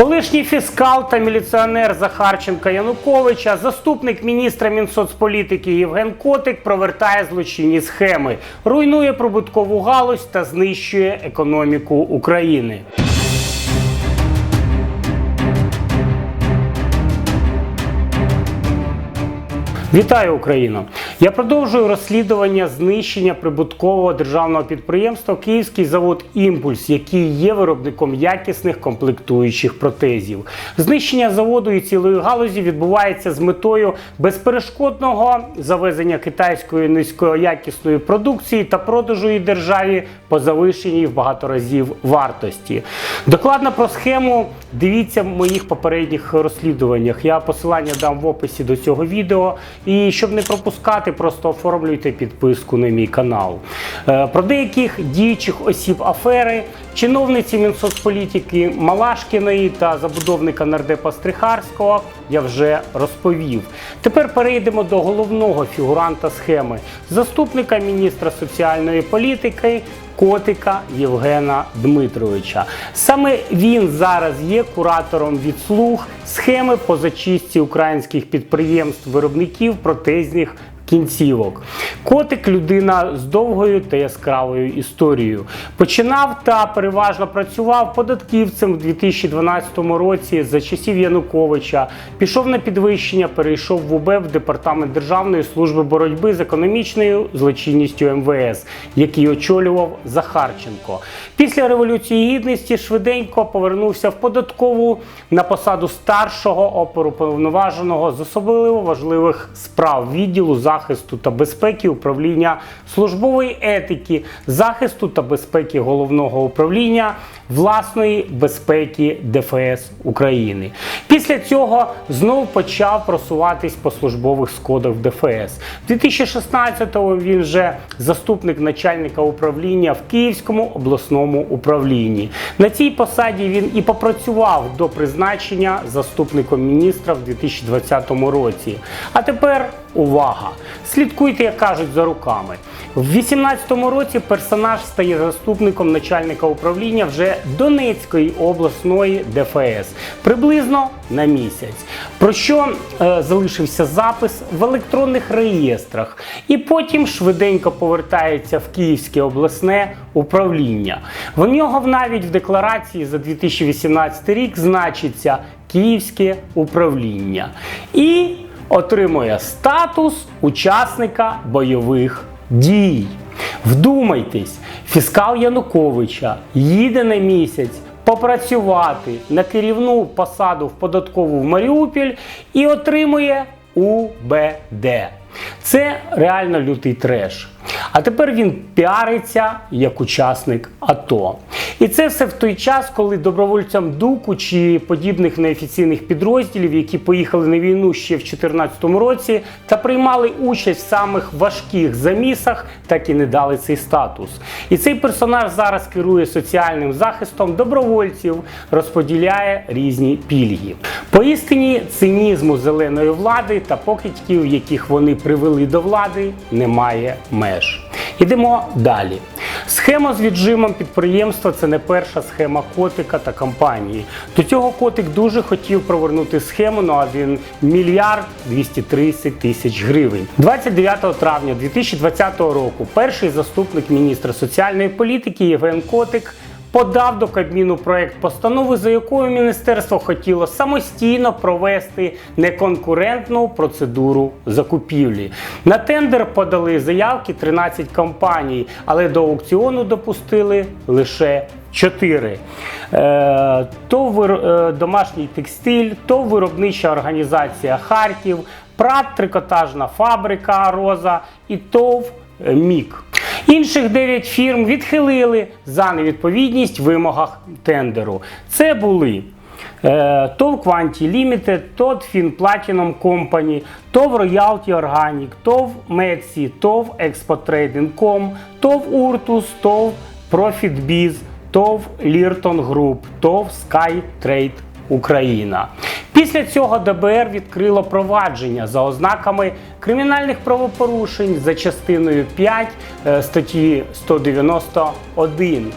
Колишній фіскал та міліціонер Захарченка Януковича, заступник міністра Мінсоцполітики Євген Котик провертає злочинні схеми, руйнує прибуткову галузь та знищує економіку України. Вітаю Україну! Я продовжую розслідування знищення прибуткового державного підприємства Київський завод Імпульс, який є виробником якісних комплектуючих протезів. Знищення заводу і цілої галузі відбувається з метою безперешкодного завезення китайської низькоякісної продукції та продажу її державі по завищеній в багато разів вартості. Докладно про схему дивіться в моїх попередніх розслідуваннях. Я посилання дам в описі до цього відео. І щоб не пропускати, просто оформлюйте підписку на мій канал. Е, Про деяких діючих осіб афери, чиновниці Мінсоцполітики Малашкіної та забудовника нардепа Стрихарського я вже розповів. Тепер перейдемо до головного фігуранта схеми заступника міністра соціальної політики. Котика Євгена Дмитровича. Саме він зараз є куратором відслуг схеми по зачистці українських підприємств виробників протезних кінцівок. Котик людина з довгою та яскравою історією. Починав та переважно працював податківцем в 2012 році за часів Януковича. Пішов на підвищення, перейшов в УБ в департамент Державної служби боротьби з економічною злочинністю МВС, який очолював Захарченко. Після революції гідності швиденько повернувся в податкову на посаду старшого оперуповноваженого з особливо важливих справ відділу захисту та безпеки управління службової етики, захисту та безпеки головного управління власної безпеки ДФС України. Після цього знов почав просуватись по службових скодах ДФС. В 2016-му він вже заступник начальника управління в Київському обласному управлінні. На цій посаді він і попрацював до призначення заступником міністра в 2020 році. А тепер увага! Слідкуйте, як кажуть, за руками. В 2018 році персонаж стає заступником начальника управління вже Донецької обласної ДФС приблизно на місяць. Про що е, залишився запис в електронних реєстрах, і потім швиденько повертається в Київське обласне управління. В нього навіть в декларації за 2018 рік значиться Київське управління. І отримує статус учасника бойових дій. Вдумайтесь, фіскал Януковича їде на місяць попрацювати на керівну посаду в податкову в Маріуполь і отримує УБД. Це реально лютий треш. А тепер він піариться як учасник АТО. І це все в той час, коли добровольцям Дуку чи подібних неофіційних підрозділів, які поїхали на війну ще в 2014 році та приймали участь в самих важких замісах, так і не дали цей статус. І цей персонаж зараз керує соціальним захистом добровольців, розподіляє різні пільги. Поістині цинізму зеленої влади та покидьків, яких вони привели до влади, немає меж. Ідемо далі. Схема з віджимом підприємства це не перша схема котика та компанії. До цього котик дуже хотів провернути схему на 1 мільярд 230 тисяч гривень. 29 травня 2020 року перший заступник міністра соціальної політики Євген Котик подав до Кабміну проект постанови, за якою міністерство хотіло самостійно провести неконкурентну процедуру закупівлі. На тендер подали заявки 13 компаній, але до аукціону допустили лише 4. Е, то е, домашній текстиль, то виробнича організація Харків, Прат, трикотажна фабрика Роза і ТОВ Мік. Інших 9 фірм відхилили за невідповідність вимогах тендеру. Це були е, ТОВ Quanti Limited, ТОВ Fin Platinum Company, ТОВ Royalty Organic, ТОВ Мексі, ТОВ Export Trading.com, ТОВ Уртус, ТОВ ProfitBiz, ТОВ Ліртон Груп, ТОВ SkyTrade Україна. Після цього ДБР відкрило провадження за ознаками кримінальних правопорушень за частиною 5 е, статті 191.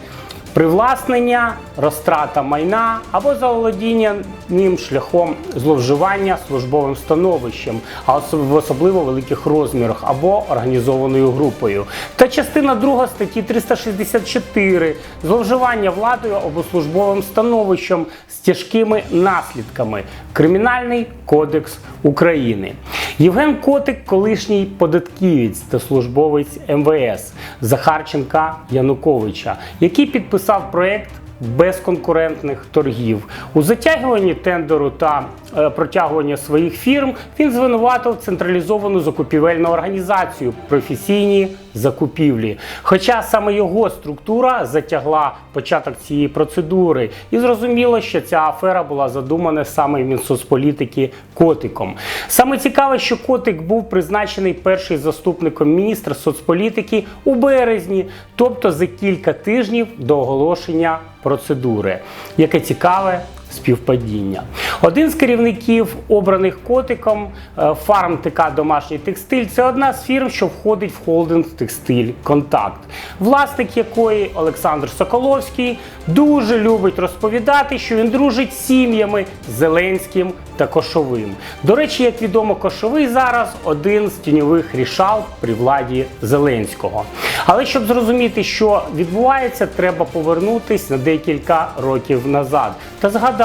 привласнення, розтрата майна або заволодіння ним шляхом зловживання службовим становищем, а в особливо великих розмірах або організованою групою. Та частина 2 статті 364 зловживання владою або службовим становищем з тяжкими наслідками. Кримінальний кодекс України. Євген Котик, колишній податківець та службовець МВС Захарченка Януковича, який підписав проект безконкурентних торгів. У затягуванні тендеру та е, протягуванні своїх фірм він звинуватив централізовану закупівельну організацію професійні закупівлі. Хоча саме його структура затягла початок цієї процедури, і зрозуміло, що ця афера була задумана саме Мінсоцполітики Котиком. Саме цікаве, що Котик був призначений перший заступником міністра соцполітики у березні, тобто за кілька тижнів до оголошення процедури. Яке цікаве співпадіння. Один з керівників, обраних котиком, е, фарм ТК Домашній текстиль це одна з фірм, що входить в холдинг Текстиль Контакт, власник якої Олександр Соколовський дуже любить розповідати, що він дружить з сім'ями Зеленським та Кошовим. До речі, як відомо, Кошовий зараз один з тіньових рішал при владі Зеленського. Але щоб зрозуміти, що відбувається, треба повернутись на декілька років назад та згадати,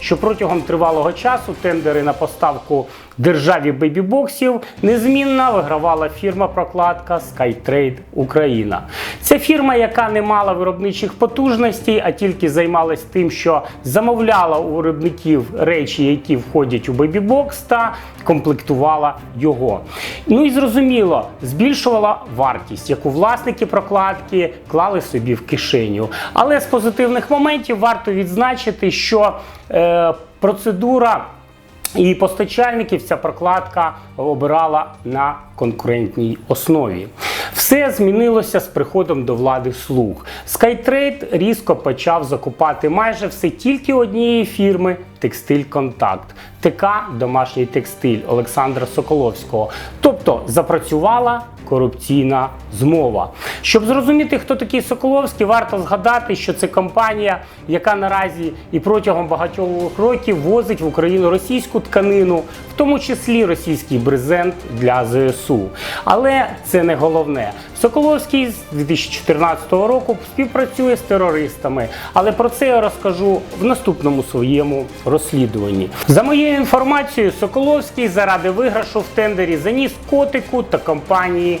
що протягом тривалого часу тендери на поставку державі бейбібоксів незмінно вигравала фірма прокладка SkyTrade Україна. Це фірма, яка не мала виробничих потужностей, а тільки займалась тим, що замовляла у виробників речі, які входять у бейбібокс, та комплектувала його. Ну і зрозуміло, збільшувала вартість, яку власники прокладки клали собі в кишеню. Але з позитивних моментів варто відзначити, що е, процедура. І постачальників ця прокладка обирала на конкурентній основі. Все змінилося з приходом до влади слуг. SkyTrade різко почав закупати майже все тільки однієї фірми Текстиль Контакт, ТК Домашній текстиль Олександра Соколовського. Тобто запрацювала корупційна змова. Щоб зрозуміти, хто такий Соколовський, варто згадати, що це компанія, яка наразі і протягом багатьох років возить в Україну російську тканину, в тому числі російський брезент для ЗСУ. Але це не головне. Соколовський з 2014 року співпрацює з терористами, але про це я розкажу в наступному своєму розслідуванні. За моєю інформацією, Соколовський заради виграшу в тендері заніс котику та компанії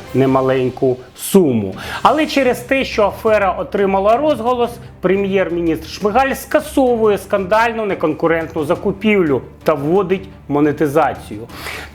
немаленьку суму. Але через те, що афера отримала розголос, прем'єр-міністр Шмигаль скасовує скандальну неконкурентну закупівлю та вводить монетизацію.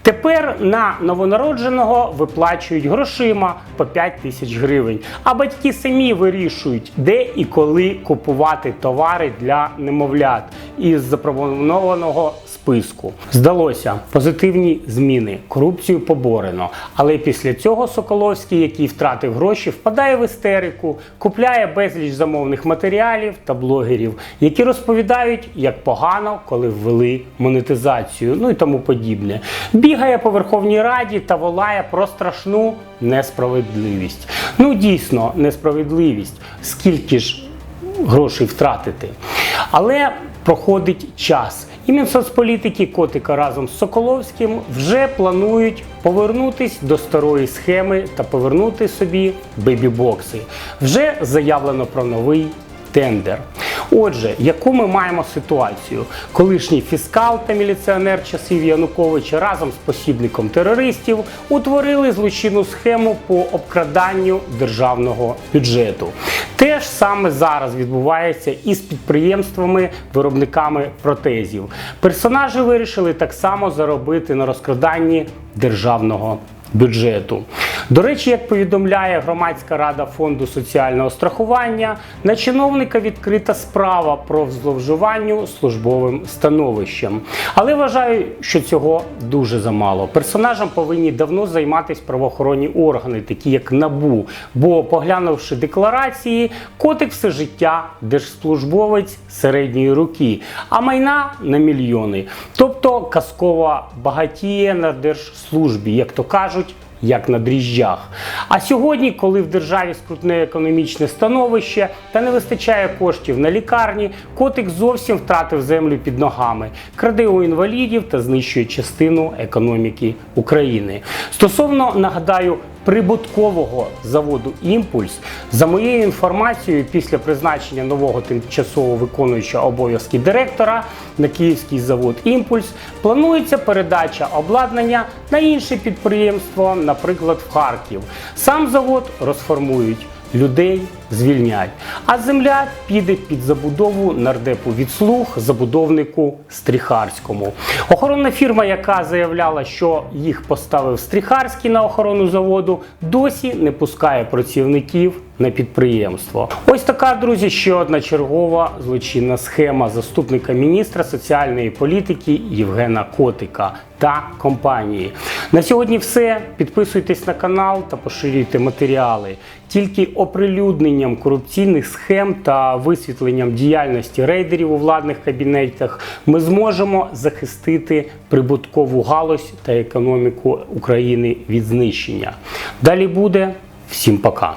Тепер на новонародженого виплачують грошима по 5 тисяч гривень, а батьки самі вирішують, де і коли купувати товари для немовлят із запропонованого списку. Здалося, позитивні зміни, корупцію поборено. Але після цього Соколовський, який втратив гроші, впадає в істерику, купляє безліч замовних матеріалів та блогерів, які розповідають, як погано, коли ввели монетизацію, ну і тому подібне. Бігає по Верховній Раді та волає про страшну несправедливість. Ну дійсно, несправедливість. Скільки ж грошей втратити. Але проходить час. І Мінсоцполітики Котика разом з Соколовським вже планують повернутись до старої схеми та повернути собі бебі-бокси. Вже заявлено про новий тендер. Отже, яку ми маємо ситуацію? Колишній фіскал та міліціонер часів Януковича разом з посібником терористів утворили злочинну схему по обкраданню державного бюджету. Те ж саме зараз відбувається і з підприємствами, виробниками протезів. Персонажі вирішили так само заробити на розкраданні державного бюджету. До речі, як повідомляє громадська рада фонду соціального страхування, на чиновника відкрита справа про зловживання службовим становищем. Але вважаю, що цього дуже замало. Персонажам повинні давно займатися правоохоронні органи, такі як НАБУ. Бо, поглянувши декларації, котик все життя держслужбовець середньої руки, а майна на мільйони. Тобто казкова багатіє на держслужбі, як то кажуть, як на дріжджах. А сьогодні, коли в державі скрутне економічне становище та не вистачає коштів на лікарні, котик зовсім втратив землю під ногами, краде у інвалідів та знищує частину економіки України. Стосовно нагадаю. Прибуткового заводу Імпульс за моєю інформацією, після призначення нового тимчасово виконуючого обов'язки директора на київський завод Імпульс планується передача обладнання на інше підприємство, наприклад, в Харків. Сам завод розформують. Людей звільнять, а земля піде під забудову нардепу від слуг забудовнику Стріхарському. Охоронна фірма, яка заявляла, що їх поставив Стріхарський на охорону заводу, досі не пускає працівників на підприємство. Ось така, друзі, ще одна чергова злочинна схема заступника міністра соціальної політики Євгена Котика та компанії. На сьогодні все. Підписуйтесь на канал та поширюйте матеріали. Тільки оприлюдненням корупційних схем та висвітленням діяльності рейдерів у владних кабінетах ми зможемо захистити прибуткову галузь та економіку України від знищення. Далі буде всім пока.